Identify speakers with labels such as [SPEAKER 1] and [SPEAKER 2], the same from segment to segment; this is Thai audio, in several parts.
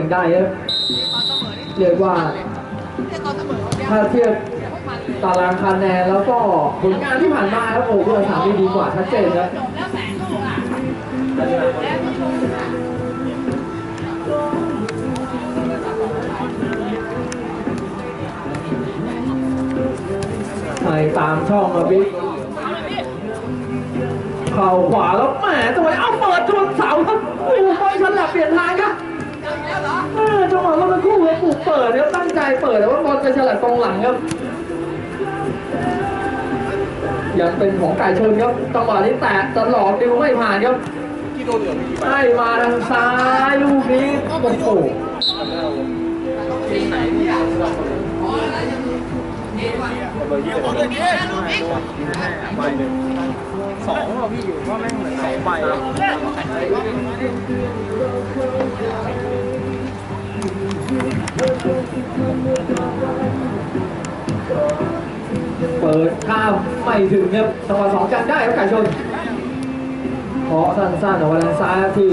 [SPEAKER 1] ยังได้ครับเรียกว่าถ้าเทียบตารางคะแนนแล้วก็ผลงานที่ผ่านมาครับโอ้เบอร์สามดีดีกว่าชัดเจนครับไปตามช่องมาบิ๊กเข่าขวาแล้วแหมจัวเอาเปิดชนเสาครับโอ้โหบอลฉลับเปลี่ยนทางครับ จังหวะเมื่อสักครู่ครับปลูกเปิดครับตั้งใจเปิดแต่ว่าบอลไปฉลับตรงหลังครับยังเป็นของไก่ชนครับจังหวะนี้แตะตลอดดิวไม่ผ่านครับให้มาทางซ้ายลูกนี้โอ้โห
[SPEAKER 2] สองเราพี่อยู่ว่าแม่งเหมือนสองใบ
[SPEAKER 1] เปิดข้ามไม่ถึงครับจังหวะสองกันได้ครับไก่ชนเคาะสั้นๆออกมาทางซ้ายที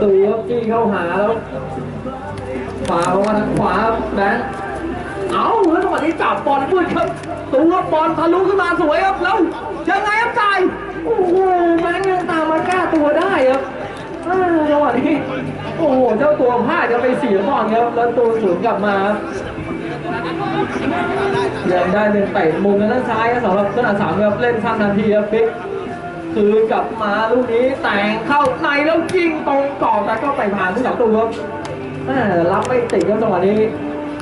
[SPEAKER 1] ตูครับจี้เข้าหาแล้วขวาออกมาทางขวาแบงค์เอาแล้วจังหวะนี้จับบอลมืดครับ ตัวบอลทะลุขึ้นมาสวยครับแล้วยังไงครับจ่ายโอ้โหแบงค์ยังตามมาแก้ตัวได้ครับจังหวะนี้ โอ้โห เจ้าตัวพลาดจะไปเสียบอลครับ แล้วตัวสวนกลับมายังได้เป็นเตะมุมด้านซ้ายสำหรับสนามสามครับเล่นข้ามนาทีครับบิ๊กคืนกลับมาลูกนี้แต่งเข้าในแล้วยิงตรงกรอบแต่ก็ไปผ่านผู้สับตัวครับรับไม่ติดครับจังหวะนี้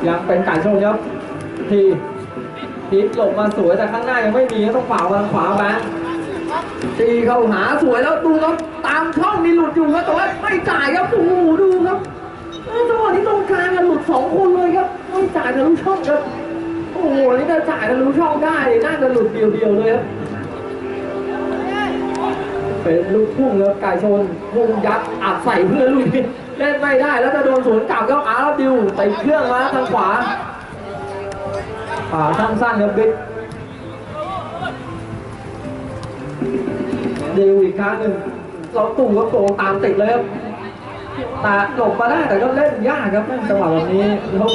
[SPEAKER 1] ยังเป็นไก่ชนครับทีพีกหลบมาสวยแต่ข้างหน้ายังไม่มีต้องฝ่าทางขวาแบง ค์ตีเข้าหาสวยแล้วดูครับตามช่องมีหลุดอยู่ครับแต่ว่าไม่จ่ายครับโอ้โหดูครับเอ้ยจังหวะนี้ตรงกลางหลุดสองคนเลยครับไม่จ่ายทะลุช่องครับโอ้โหนี่ถ้าจ่ายทะลุช่องได้นี่น่าจะหลุดเดียวๆเลยครับเป็นลูกพุ่งครับไก่ชนพุ่งยัดอัดใส่เพื่อนลูกนี้เล่นไม่ได้แล้วจะโดนสวนกลับก็อาร์ดิวใส่เครื่องมาทางขวาขาสั้นๆครับบิ๊ก ดิวอีกครั้งหนึ่งเราตู่ก็โกงตามติดเลยครับแต่หลบมาได้แต่ก็เล่นยากครับจังหวะแบบนี้แล้ว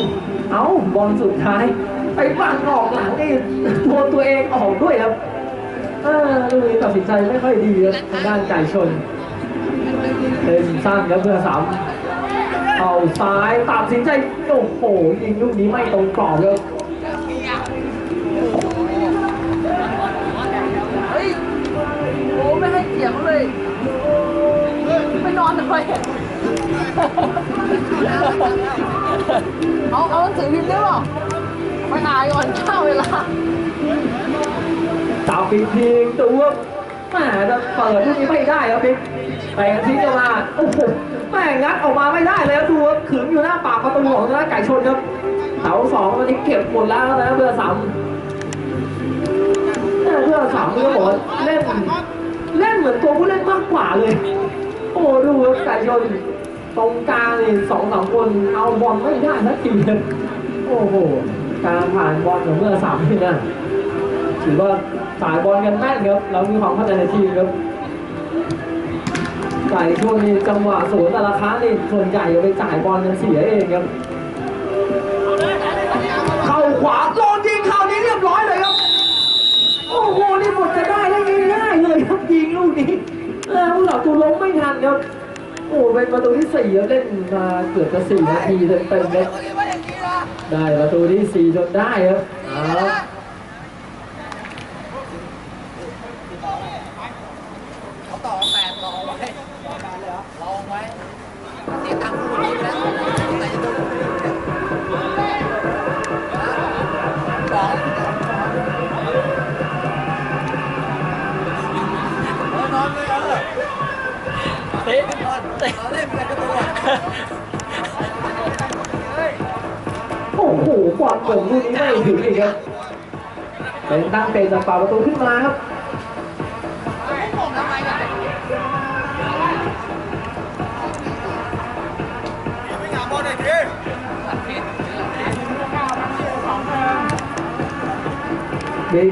[SPEAKER 1] เอ้าบอลสุดท้ายไปฟังออกหลังนี่ตัวตัวเองออกด้วยครับเออลูกนี้ตัดสินใจไม่ค่อยดีครับทางด้านไก่ชนเล่นสั้นครับเพื่อสามเอาซ้ายตัดสินใจโอ้โหยิงลูกนี้ไม่ตรงกรอบครับ
[SPEAKER 3] ไปนอนทำไมอะเอาเอาหนังสือพิมพ์ได้เปล่าไปอ่านก่อนเข้าเวลา
[SPEAKER 1] จับอีกทีตัวแม่จะเปิดลูกนี้ไม่ได้ครับบิ๊กแต่ทิ้งออกมาโอ้โหแม่งัดออกมาไม่ได้เลยครับดูขึงอยู่หน้าปากประตูของทางด้าไก่ชนครับเสาสองวันนี้เก็บหมดแล้วนะเบอร์สามเบอร์สามนี่ก็บอกว่าเล่นเล่นเหมือนตัวผู้เล่นมากกว่าเลย ดูครับไก่ชนตรงกลางนี่สองสามคนเอาบอลไม่ได้สักทีเลยโอ้โห การผ่านบอลของเบอร์สามนี่นะถือว่าสายบอลกันแม่นครับเรามีความเข้าใจในทีมครับไก่ช่วงนี้จังหวะสวนแต่ละครั้งนี่ส่วนใหญ่จะไปจ่ายบอลกันเสียเองครับ เข้าขวาโดนยิงเข้านี้เรียบร้อยเลยครับ โอ้โห นี่หมดจะได้ได้ง่ายๆเลยครับยิงลูกนี้ แล้วเหล่าตัวล้มไม่ทันครับ โอ้เป็นประตูที่สี่แล้วเล่นมาเกือบจะสี่นาทีเต็มๆเลยได้ประตูที่สี่จนได้ครับ
[SPEAKER 3] โอ้
[SPEAKER 1] โหบอลผมลูกนี้ไม่ถึงอีกครับ เป็นตั้งเตะจากฝ่าประตูขึ้นมาครับ
[SPEAKER 3] ทำไมอะ
[SPEAKER 1] บิ๊ก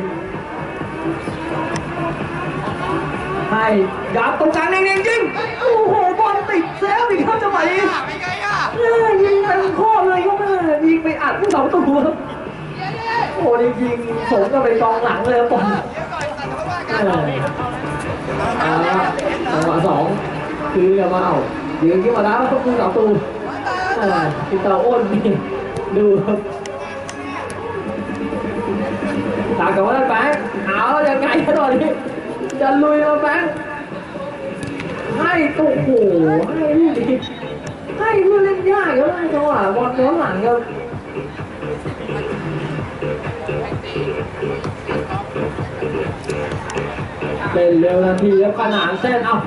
[SPEAKER 1] ให้ยับตรงกลางเน่งๆยิงโอ้โหบอลติดเซฟอีก เปไงอะยิง
[SPEAKER 3] เป็นข้อเลยก็ไม่เลยยิงไปอัดที่
[SPEAKER 1] สองตัวโอ้ยยิงสมก็ไปกองหลังเลยครับผมจังหวะสองคือกับมาเอายิงขึ้นมาแล้วก็คือสองตัวติดตาอ้นดูครับตากลับมาแบงค์เอาอย่างไงตอนนี้จะลุยมาแบงค์ให้โอ้โหให้ ให้เพื่อเล่นยากแล้วนะจังหวะบอลย้อนหลังครับเล่นเร็วนาทีแล้วขนานเส้นเอา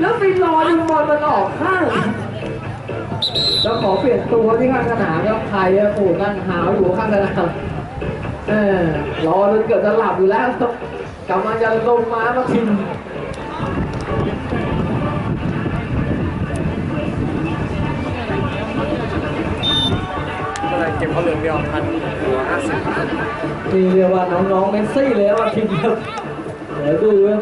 [SPEAKER 1] แล้วไปรอดูบอลมันออกข้างแล้วขอเปลี่ยนตัวที่ข้างสนามแล้วใครอะโอ้นั่งหาวอยู่ข้างสนามเออรอจนเกือบจะหลับอยู่แล้วครับกำลังจะลงมามาทิม
[SPEAKER 2] อะไร เก็บเขาเหลือเดียวพันหัวห้าสิบ
[SPEAKER 1] นี่เรียกว่าน้องๆเมสซี่เลยว่าทีมครับเดี๋ยวดูครับ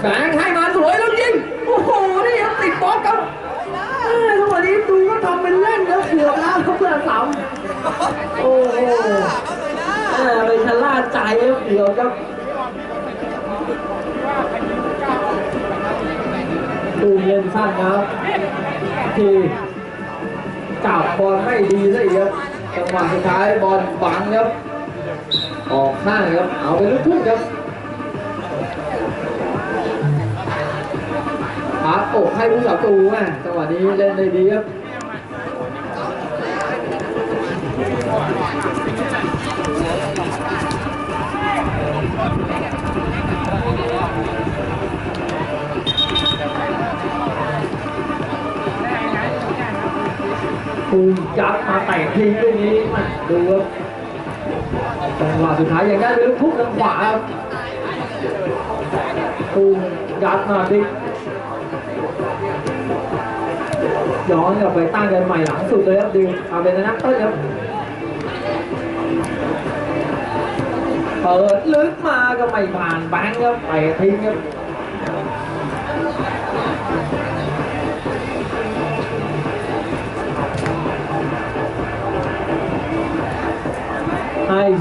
[SPEAKER 1] แบงค์ให้มาสวยแล้วยิงโอ้โหนี่ครับติดบล็อกครับเออจังหวะนี้ดูก็ทำเป็นเล่นแล้วเกือบแล้วครับเพื่อนสามโอ้โหไปชะล่าใจเกือบครับตูเล่นสั้นครับที จับบอลไม่ดีซะอีกครับจังหวะสุดท้ายบอลบังครับ ออกข้างครับ เอาเป็นลูกทุ่งครับปาอกให้ผู้สับตูอะจังหวะนี้เล่นได้ดีครับ ปูยัดมาแตะทิ้งด้วยนี้มาดูครับจังหวะสุดท้ายยังได้เป็นลูกทุ่งทางขวาครับปูยัดมาดิย้อนกลับไปตั้งกันใหม่หลังสุดเลยครับดิวเอาเป็นนักเต้นครับเปิดลึกมาก็ไม่ผ่านแบงค์ครับไปทิ้งครับ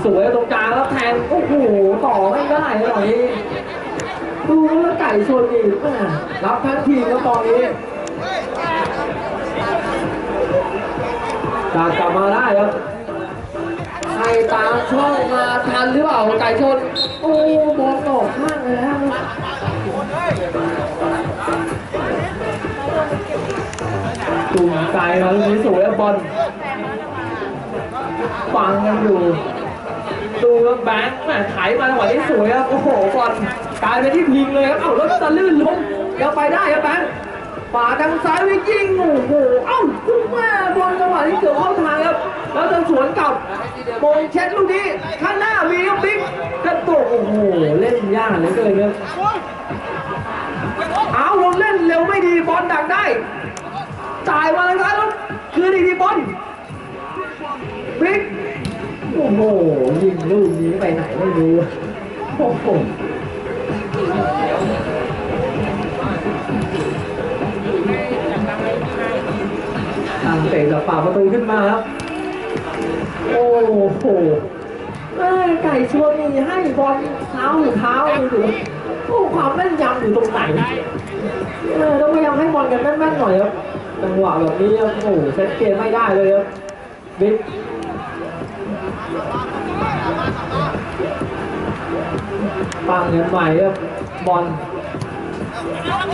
[SPEAKER 1] สวยตรงกลางแล้วแทง โอ้โห ต่อไม่ได้เลยตอนนี้ดูแล้วไก่ชนอีกรับทั้งทีมแล้วตอนนี้กากลับมาได้ครับให้ตามช่องมาทันหรือเปล่าไก่ชน โอ้บอลตกข้างเลยแล้วจุ่มไก่มาลูกนี้สวยบอลฟังกันอยู่ ดูครับแบงค์แหมไถมาจังหวะนี้สวยครับ โอ้โหบอลกลายเป็นที่พิงเลยครับ เอ้าแล้วจะลื่นล้มยังไปได้ครับแบงค์ป่าทางซ้ายวิ่งยิง โอ้โห เอ้าแม่บอลจังหวะนี้เกือบเข้าทางครับ แล้วจะสวนกลับโมงเช็ดลูกนี้ ข้างหน้ามีบิ๊กกระตุกโอ้โห เล่นยากเหลือเกินครับเอาลงเล่นเร็วไม่ดีบอลดักได้ จ่ายมาเลยครับแล้วคืนอีกทีบอลบิ๊ก โอ้โหยิงลูกนี้ไปไหนไม่รู้โอ้โหทางเตะจากป่ากประตูขึ้นมาครับ โอ้โหไก่ชวนนี่ให้บอลเท้าอยู่เท้าอยู่โอ้ความแม่นยำอยู่ตรงไหนเออต้องพยายามให้บอลกันแม่นๆหน่อยครับจังหวะแบบนี้โอ้โหเซตเกมไม่ได้เลยครับบิ๊ก ปังเงินใหม่ครับบอล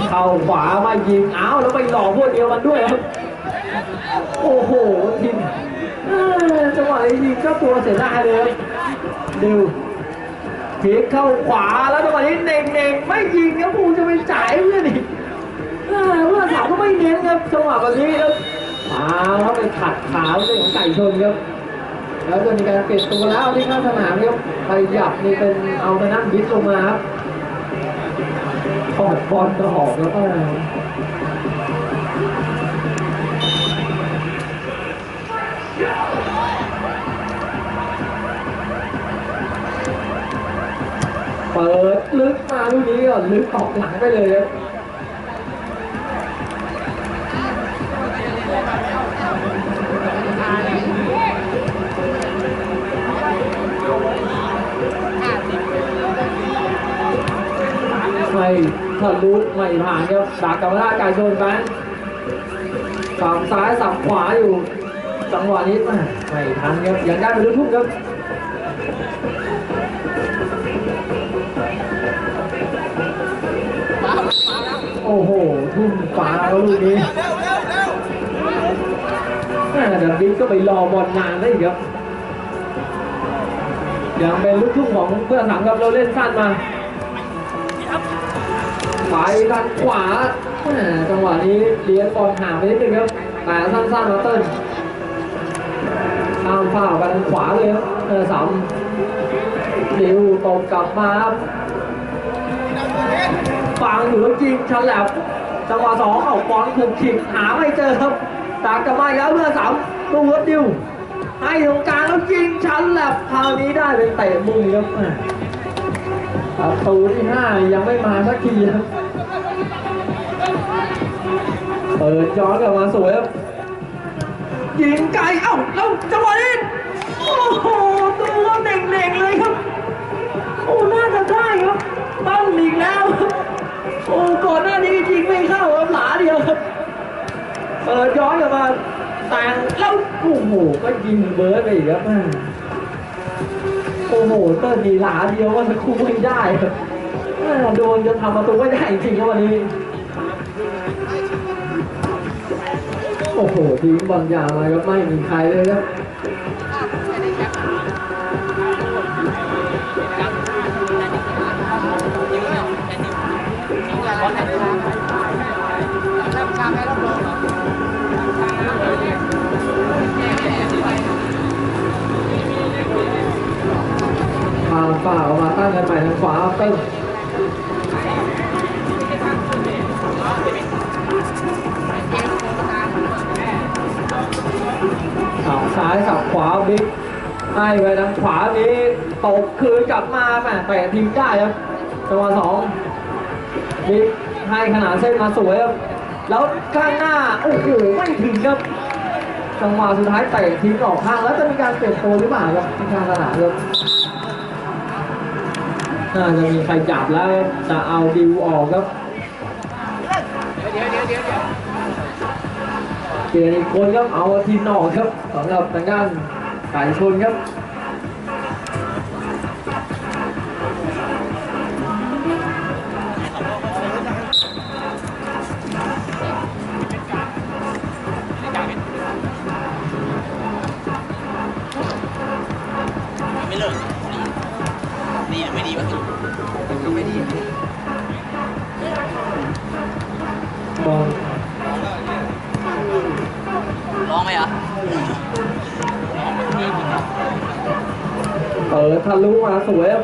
[SPEAKER 1] เข้าขวามายิงอ้าวแล้วไปหลอกพวกเดียวมันด้วยครับโอ้โหยิงจังหวะนี้ยิงเจ้าตัวเสียดายเลยครับดูพลิกเข้าขวาแล้วจังหวะนี้เน่งเน่งไม่ยิงครับผูจะไปจ่ายเพื่อนอีกเพื่อนสาวก็ไม่เน้นครับจังหวะแบบนี้ครับมาครับไปขัดขาเรื่องไก่ชนครับ แล้วจะมีการเปลี่ยนตัวแล้วที่ข้างสนามครับไปหยับนี่เป็นเอาไปนั่งบิดลงมาครับถอดบอลกระหอบแล้วก็เปิดลึกมาลูกนี้ก่อนลึกออกหลังไปเลยครับ ทะลุไม่ผ่านครับดักกับหน้าไก่ชนแบงค์สับซ้ายสับขวาอยู่ จังหวะนี้ไม่ทันครับยังได้เป็นลูกทุ่งครับโอ้โห ทุ่มฟ้าแล้วลูกนี้แม่เดี๋ยวบิ๊กก็ไปรอบอลนานได้อีกครับยังเป็นลูกทุ่งของเพื่อนสามครับเราเล่นสั้นมา ไปทางขวาจังหวะนี้เลี้ยงบอลห่างไปนิดนึงครับแต่สั้นๆมาเติ้ลข้ามฝ้าไปทางขวาเลยครับเออสามดิวตบกลับมาครับฟังอยู่แล้วจริงฉลับจังหวะสองเอาบอลถูกขิกหาไม่เจอครับตากกลับมาแล้วเพื่อสามดูครับดิวให้ตรงกลางแล้วยิงชันแลบคราวนี้ได้เป็นเตะมุมครับประตูที่ห้ายังไม่มาสักทีครับ เปิดย้อนกลับมาสวยครับยิงไกลเอ้าแล้วจังหวะนี้โอ้โหตัวเด่งๆเลยครับโอ้น่าจะได้ครับต้งอีกแล้วโอ้ก่อนหน้านี้ยิงไม่เข้าครับหลาเดียวครับเปิดย้อนกลับมาแต่งแล้วโอ้โหก็ยิงเบิร์ดไปอีกครับโอ้โหเติ้ลมีหลาเดียวว่าจะคู่ไม่ได้ครับโดนจะทำประตูไม่ได้จริงครับวันนี้ โอ้โหทิ้งบอลยาวมาครับไม่มีใครเลยครับทางฝ่าออกมาตั้งกันใหม่ทางขวาเติ้ล ให้ไปทางขวานี้ตกคืนกลับมาแหมแต่ทิ้งได้ครับจังหวะสองบิ๊กให้ขนาดเส้นมาสวยครับแล้วข้างหน้าโอ้โหไม่ถึงครับจังหวะสุดท้ายเตะทิ้งออกข้างแล้วจะมีการเปลี่ยนตัวหรือเปล่าครับที่ข้างสนามครับน่าจะมีใครจับแล้วจะเอาดิวออกครับ
[SPEAKER 3] เดี๋ยวเดี๋ยวเดี๋ยวเดี๋ยว
[SPEAKER 1] เปลี่ยนอีกคนครับเอาทีมออกครับสำหรับทางด้าน ไก่ชนครับ
[SPEAKER 2] ไม่เลิกดีหรือไม่ดีวะ
[SPEAKER 3] ก็ไม่ดี
[SPEAKER 1] บอล
[SPEAKER 2] ลองไหมอะ
[SPEAKER 1] เปิดทะลุมาสวยครับ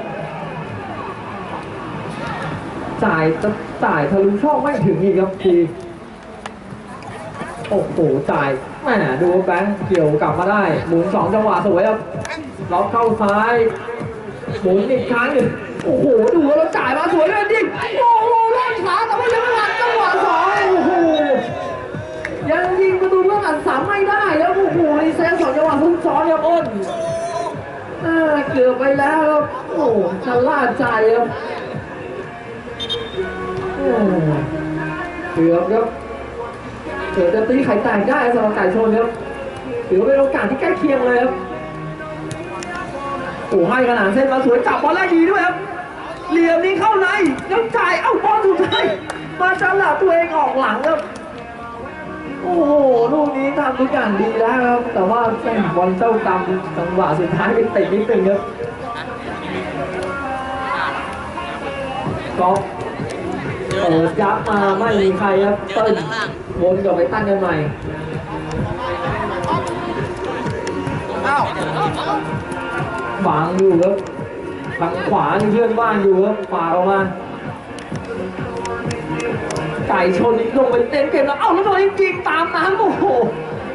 [SPEAKER 1] จ่ายจะจ่ายทะลุช่องไม่ถึงอีกครับทีโอ้โหจ่ายแหมดูแบงค์เกี่ยวกลับมาได้ หมุนสองจังหวะสวยครับล็อกเข้าซ้าย หมุนอีกครั้งหนึ่งโอ้โห ดูแล้วจ่ายมาสวยเลยดิโอ้โหลอดขาแต่ว่ายังไม่ทันจังหวะสองโอ้โห ยังยิงประตูเพื่อนอันสามไม่ได้แล้วโอ้โหรีเซ็ตสองจังหวะทุกซ้อนครับอ้นเกือบไปแล้วครับโอ้ชะล่าใจครับโอ้เกือบครับเกือบจะตีไข่แตกได้สำหรับไก่ชนครับถือเป็นโอกาสที่ใกล้เคียงเลยครับโอ้ให้ขนาดเส้นมาสวยจับบอลแรกดีด้วยครับเหลี่ยมนี้เข้าในแล้วจ่ายเอ้าบอลสุดท้ายมาจันหลับตัวเองออกหลังครับ โอ้โหลูกนี้ทำทุกอย่างดีแล้วครับ แต่ว่าแม่งบอลเจ้ากรรมจังหวะสุดท้ายไปเตะนิดนึงครับก๊อฟ
[SPEAKER 2] เจอ
[SPEAKER 1] เปิดยับมาไม่มีใครครับ
[SPEAKER 2] เจอ
[SPEAKER 1] เติ้ล
[SPEAKER 2] แต่ล่าง
[SPEAKER 1] วนกลับไปตั้งกันใหม่
[SPEAKER 3] อ้าว
[SPEAKER 1] ฝังอยู่ครับทางขวานี่เพื่อนบ้านอยู่ครับฝ่าออกมา ไก่ชนนี่ลงไปเต็มเกมแล้ว เอ้าแล้วตอนนี้ยิงตามน้ำโอ้โห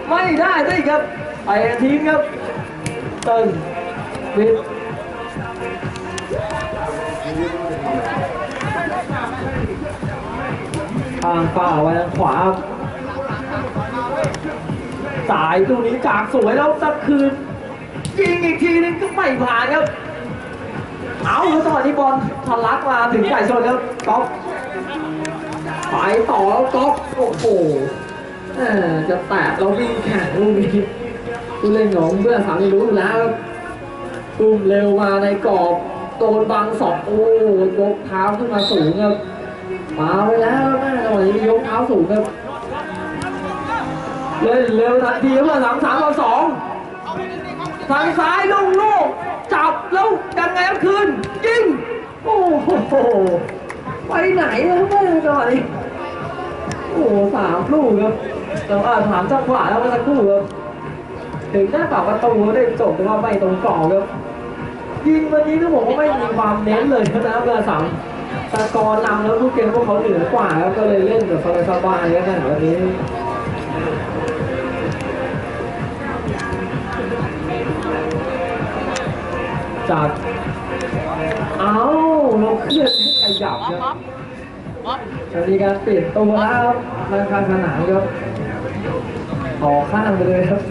[SPEAKER 1] ไม่ได้ซะอีกครับไปทีมครับเติ้ลวิททางฝ่าไว้ทางขวาสายตรงนี้จากสวยแล้วตัดคืนยิงอีกทีนึงก็ไม่ผ่านครับ เอาแล้วจังหวะนี้บอลทะลักมาถึงไก่ชนครับก๊อฟ ไปต่อแล้วก๊อฟโอ้โหจะแตะเราวิ่งแข่งลูกนี้ผู้เล่นของเพื่อนสามนี่รู้อยู่แล้วครับตุ้มเร็วมาในกรอบโดนบังสองโอ้ยกเท้าขึ้นมาสูงครับมาไปแล้วแม่จังหวะนี้ยกเท้าสูงครับเล่นเร็วทันทีเพื่อนสามสามต่อสองทางซ้ายลงลูกจับแล้วยังไงครับคืนยิงโอ้โหไปไหนแล้วแม่จังหวะนี้ อ้โหสามลูกครับแต่ว่าถามจังหวะแล้วเมื่อสักครู่ครับถึงหน้าปากประตูได้จบแต่ว่าไม่ตรงกรอบครับยิงวันนี้ต้องบอกว่าไม่มีความเน้นเลยนะเบอร์สามตะกอนนำแล้วลูกเกมพวกเขาเหนือกว่าครับก็เลยเล่นแบบสบายๆกันนะวันนี้จัดเอาเราเคลื่อนให้ขยับครับ จะมีการเปลี่ยนตัวแล้วครับทางคางขนานครับออกข้างไปเลยครับ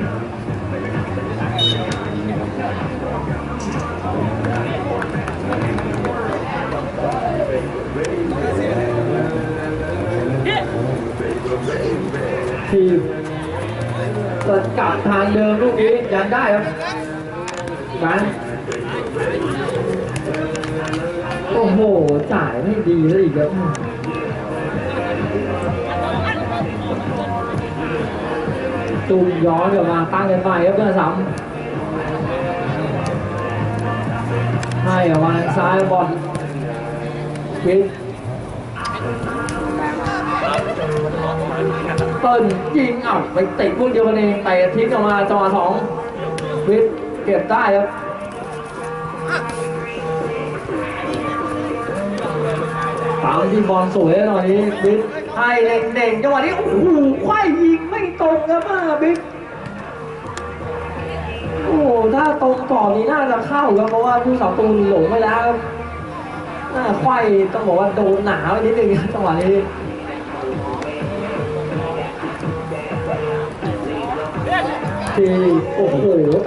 [SPEAKER 1] ทีมเปิดกลับทางเดิมลูกนี้ยังได้ครับแบงค์โอ้โห จ่ายไม่ดีเลยอีกครับ จุ่มย้อนกลับมาตั้งกันใหม่ครับเพื่อนสามให้ออกมางซ้ายบอลคิดเปิ้ลยิงอ้าไปเตะพวกเดียวกันเองแต่ทิ้งออกมาจังหวะสองวิทเก็บได้ครับตามที่บอลสวยหน่อยนี้วิทย์ให้เด่งๆจังหวะนี้โอ้โหควายยิงไม่ ตรงครับมาบิ๊ก โอ้โหถ้าตรงกรอบนี้น่าจะเข้าครับเพราะว่าผู้สาวตูนหลงไปแล้วครับน่าควายต้องบอกว่าโดนหนาไปนิดนึงจังหวะนี้ทีโอ้โห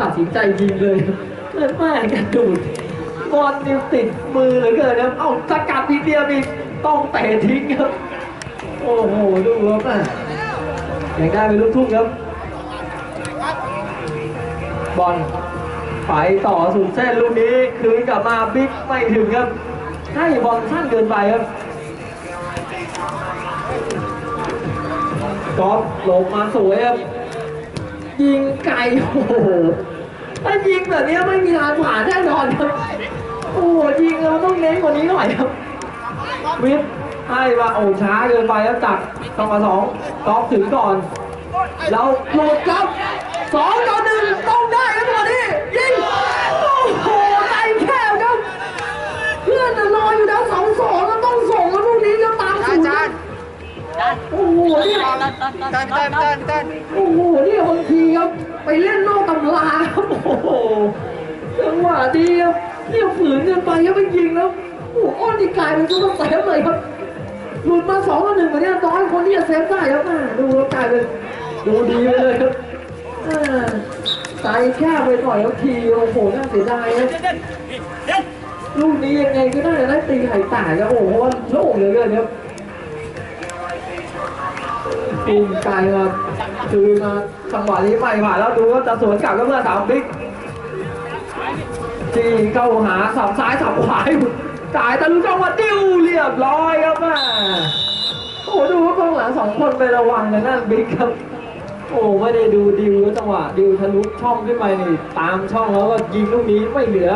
[SPEAKER 1] ตัดสินใจยิงเลยเล่นแม่กระดูดบอลนิวติดมือเหลือเกินครับเอ้าสกัดทีเดียวนี่ต้องเตะทิ้งครับ โอ้โหดูครับแม่ ยังได้เป็นลูกทุ่งครับ บอลไปต่อสุดเส้นลูกนี้คืนกลับมาบิ๊กไม่ถึงครับ ให้บอลสั้นเกินไปครับกอล์ฟลงมาสวยครับ ยิงไกลโอ้โหถ้ายิงแบบนี้ไม่มีทางผ่านแน่นอนครับ โอ้โหยิงเราต้องเน้นกว่านี้หน่อยครับวิท ให้มาโอ้ช้าเกินไปแล้วจัดต้องมาสองกอล์ฟถึงก่อน แล้วโหลดครับสองต่อหนึ่งต้องได้ครับตอนนี้ยิงโอ้โหใจแคบครับเพื่อนจะรออยู่แล้วสองสองแล้วต้องส่งแล้วลูกนี้ก็ตามสูงครับโอ้โหเนี่ย
[SPEAKER 2] เต้นเต้นเต้นเต้น
[SPEAKER 1] โอ้โหเนี่ยบางทีครับไปเล่นนอกตำราครับโอ้โหจังหวะดีครับเนี่ยฝืนเกินไปครับไปยิงแล้วโอ้โหอ้อนนี่กลายเป็นซุปเปอร์เซฟเลยครับ หลุดมาสองต่อหนึ่งเหมือนเนี่ยน้อยคนที่จะเซฟได้ครับอ่าดูแล้วกลายเป็นดูดีไปเลยครับอ่าใจแค่ไปหน่อยครับทีโอ้โหน่าเสียดายครับลูกนี้ยังไงก็น่าจะได้ตีไข่แตกครับโอ้โหเพราะว่าโล่งเหลยเกินครับปีนไกลมาคือมาจังหวะนี้ไม่ผ่านแล้วดูว่าจะสวนกลับก็เมื่อสามบิ๊กจีเข้าหาสับซ้ายสับขวาอยู่ จ่ายตะลุจังหวะดิ้วเรียบร้อยครับแม่โอ้ดูว่ากองหลังสองคนไประวังเลยนั่นบิ๊กครับ โอ้ไม่ได้ดูดิวจังหวะดิวทะลุช่องขึ้นไปนี่ตามช่องแล้วก็ยิงลูกนี้ไม่เหลือ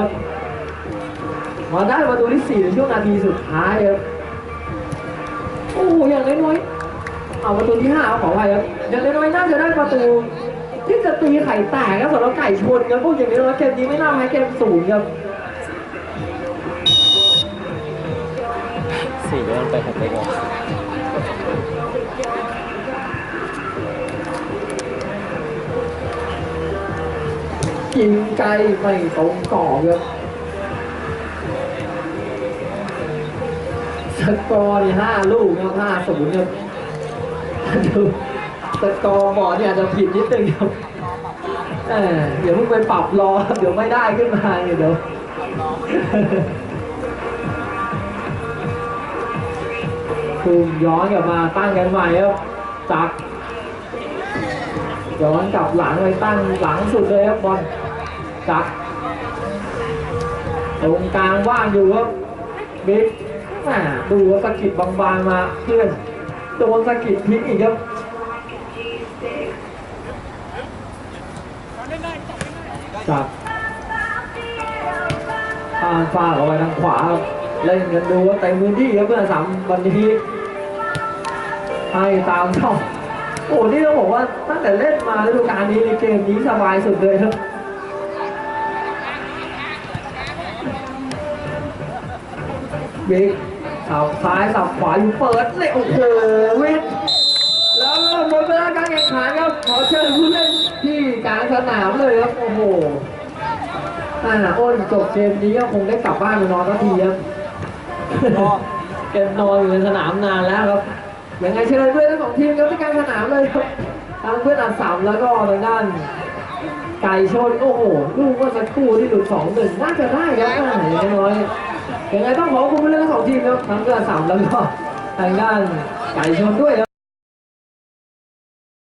[SPEAKER 1] มาได้ประตูที่สี่ในช่วงนาทีสุดท้ายครับโอ้อย่างน้อยๆเอาประตูที่ห้าขออภัยครับอย่างน้อยๆน่าจะได้ประตูที่จะตีไข่แตกครับสำหรับไก่ชนครับพวกอย่างนี้แล้วเกมนี้ไม่น่าแพ้เกมศูนย์ครับ
[SPEAKER 2] สี่เดือนไปครับไปก่อน
[SPEAKER 1] ยิงไกลไม่ตรงกรอบครับสกอร์นี่ห้าลูกครับห้าศูนย์ครับดูสกอร์บอร์ดเนี่ยอาจจะผิดนิดนึงครับเดี๋ยวเพิ่งไปปรับรอ เดี๋ยวไม่ได้ขึ้นมาเดี๋ยว โตูมย้อนกลับมาตั้งกันใหม่ครับจักย้อนกลับหลังไปตั้งหลังสุดเลยครับบอลจักตรงกลางว่างอยู่ครับบิ๊กดูว่าสกิดบางๆมาเพื่อนโดนสกิดพลิกอีกครับจักรข้ามฟาออกไปทางขวาครับเล่นกันดูว่าเต็มพื้นที่ครับเพื่อนสามวันนี้ ให้ตามช่องโอ้นี่ต้องบอกว่าตั้งแต่เล่นมาฤดูกาลนี้ในเกมนี้สบายสุดเลยครับบิ๊กสับซ้ายสับขวาอยู่เปิดเลยโอ้โหวิทย์แล้วหมดเวลาการแข่งขันครับขอเชิญผู้เล่นที่กลางสนามเลยครับโอ้โหอ่าอ้นจบเกมนี้ก็คงได้กลับบ้านไปนอนสักทีครับเกมนอนอยู่ในสนามนานแล้วครับ ยังไงเชิญเพื่อนทั้งสองทีมครับที่กลางสนามเลยครับทางเพื่อนอัดสามแล้วก็ทางด้าน ไก่ชนโอ้โหลูกว่าสักครู่ที่หลุดสองหนึ่งน่าจะได้ครับอ่าอย่างน้อยยังไงต้องขอบคุณเพื่อนทั้งสองทีมครับทั้งเพื่อนอัดสามแล้วก็ทางด้านไก่ชนด้วยครับ